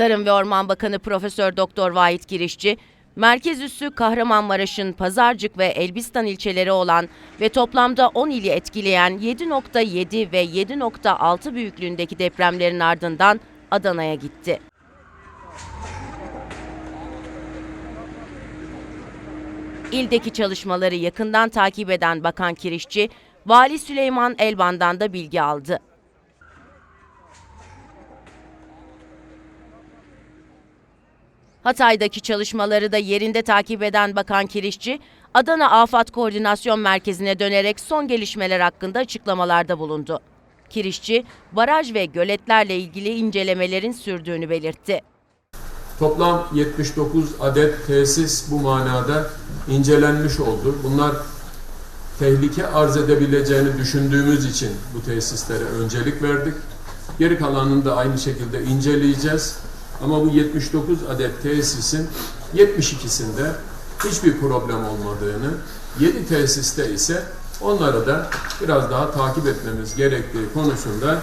Tarım ve Orman Bakanı Profesör Doktor Vahit Girişçi, merkez üssü Kahramanmaraş'ın Pazarcık ve Elbistan ilçeleri olan ve toplamda 10 ili etkileyen 7.7 ve 7.6 büyüklüğündeki depremlerin ardından Adana'ya gitti. İldeki çalışmaları yakından takip eden Bakan Kirişçi, Vali Süleyman Elvan'dan da bilgi aldı. Hatay'daki çalışmaları da yerinde takip eden Bakan Kirişçi, Adana Afat Koordinasyon Merkezi'ne dönerek son gelişmeler hakkında açıklamalarda bulundu. Kirişçi, baraj ve göletlerle ilgili incelemelerin sürdüğünü belirtti. Toplam 79 adet tesis bu manada incelenmiş oldu. Bunlar tehlike arz edebileceğini düşündüğümüz için bu tesislere öncelik verdik. Geri kalanını da aynı şekilde inceleyeceğiz. Ama bu 79 adet tesisin 72'sinde hiçbir problem olmadığını, 7 tesiste ise onları da biraz daha takip etmemiz gerektiği konusunda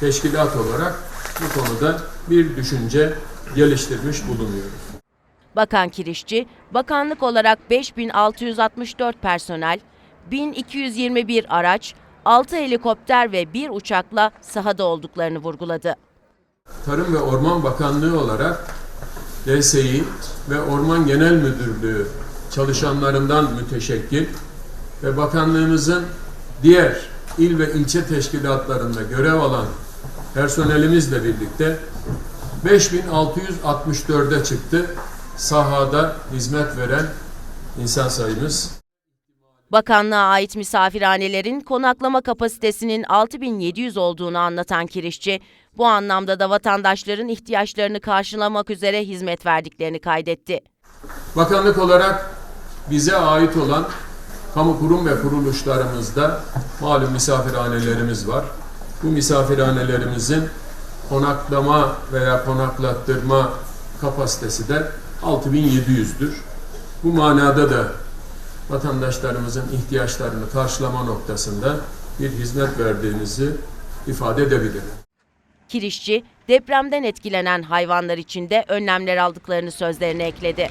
teşkilat olarak bu konuda bir düşünce geliştirmiş bulunuyoruz. Bakan Kirişçi, bakanlık olarak 5664 personel, 1221 araç, 6 helikopter ve 1 uçakla sahada olduklarını vurguladı. Tarım ve Orman Bakanlığı olarak DSİ ve Orman Genel Müdürlüğü çalışanlarından müteşekkil ve bakanlığımızın diğer il ve ilçe teşkilatlarında görev alan personelimizle birlikte 5664'e çıktı sahada hizmet veren insan sayımız. Bakanlığa ait misafirhanelerin konaklama kapasitesinin 6700 olduğunu anlatan Kirişçi, bu anlamda da vatandaşların ihtiyaçlarını karşılamak üzere hizmet verdiklerini kaydetti. Bakanlık olarak bize ait olan kamu kurum ve kuruluşlarımızda malum misafirhanelerimiz var. Bu misafirhanelerimizin konaklama veya konaklattırma kapasitesi de 6700'dür. Bu manada da vatandaşlarımızın ihtiyaçlarını karşılama noktasında bir hizmet verdiğimizi ifade edebilirim. Kirişçi, depremden etkilenen hayvanlar için de önlemler aldıklarını sözlerine ekledi.